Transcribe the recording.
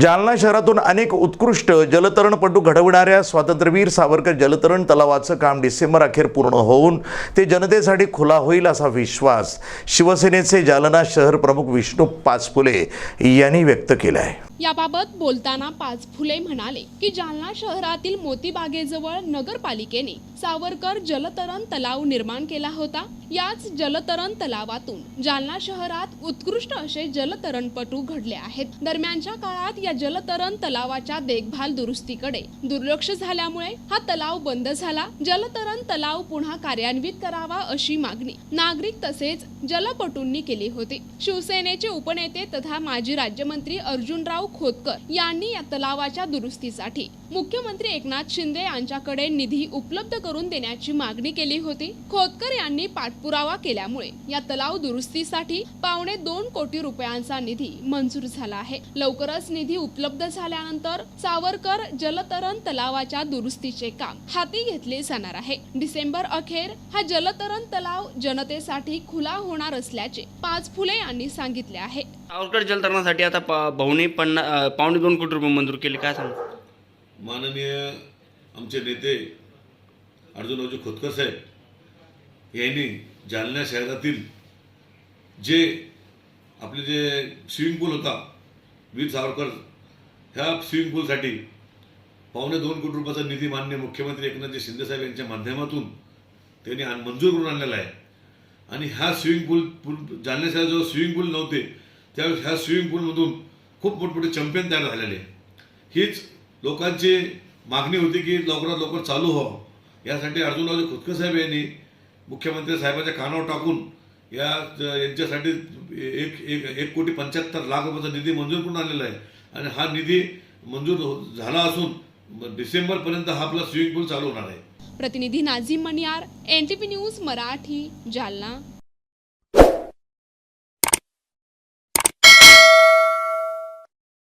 जालना शहरातून अनेक उत्कृष्ट जलतरणपटू घडविणाऱ्या स्वातंत्र्यवीर सावरकर जलतरण तलावाचं काम डिसेंबर अखेर पूर्ण होऊन ते जनतेसाठी खुला होईल असा विश्वास शिवसेनेचे जालना शहर प्रमुख विष्णू पाचफुले यांनी व्यक्त केला आहे याबाबत बोलताना पाच फुले म्हणाले की जालना शहरातील मोतीबागेजवळ नगरपालिकेने सावरकर जलतरण तलाव निर्माण केला होता. याच जलतरण तलावातून जालना शहरात उत्कृष्ट असे जलतरणपटू घडले आहेत. दरम्यानच्या काळात या जलतरण तलावाच्या देखभाल दुरुस्तीकडे. दुर्लक्ष झाल्यामुळे हा तलाव बंद झाला. जलतरण तलाव पुन्हा कार्यान्वित करावा अशी मागणी. नागरिक तसेच जलपटूंनी केली होती. शिवसेनेचे उपनेते तथा माजी राज्यमंत्री अर्जुनराव खोतकर यांनी या तलावाच्या दुरुस्तीसाठी मुख्यमंत्री एकनाथ शिंदे यांच्याकडे निधी उपलब्ध करून देण्याची मागणी केली होती. खोतकर यांनी पाठपुरावा केल्यामुळे या तलाव दुरुस्तीसाठी पावणे दोन कोटी रुपयांचा निधी मंजूर झाला आहे. लवकरच निधी उपलब्ध झाल्यानंतर सावरकर जलतरण तलावाच्या दुरुस्तीचे काम हाती घेतले जाणार आहे. डिसेंबर अखेर हा जलतरण तलाव जनतेसाठी खुला होणार असल्याचे पाच फुले यांनी सांगितले आहे. सावरकर जलतरणासाठी आता पावणे पन्ना पावणे दोन कोटी रुपये मंजूर केले. काय सांगतो माननीय आमचे नेते अर्जुनरावजी खोतकर साहेब यांनी जालना शहरातील जे आपले जे स्विमिंग पूल होता वीर सावरकर ह्या स्विमिंग पूलसाठी पावणे दोन कोटी रुपयाचा निधी मान्य मुख्यमंत्री एकनाथजी शिंदेसाहेब यांच्या माध्यमातून त्यांनी मंजूर करून आणलेला आहे. आणि ह्या स्विमिंग पूल पूल जालना शहरात जेव्हा स्विमिंग पूल नव्हते त्यावेळेस ह्या स्विमिंग पूलमधून खूप मोठमोठे चॅम्पियन तयार झालेले. हीच लोकांची मागणी होती की लवकरात लवकर चालू व्हावं. यासाठी अर्जुनराजे खोतकर साहेब यांनी मुख्यमंत्री साहेबाच्या कानावर टाकून या यांच्यासाठी एक एक एक कोटी पंच्याहत्तर लाख रुपयाचा निधी मंजूर करून आलेला आहे. आणि हा निधी मंजूर हो-, झाला असून डिसेंबरपर्यंत हा आपला स्विमिंग पूल चालू होणार आहे. प्रतिनिधी Nazim Maniyar N T news Marathi Jalna.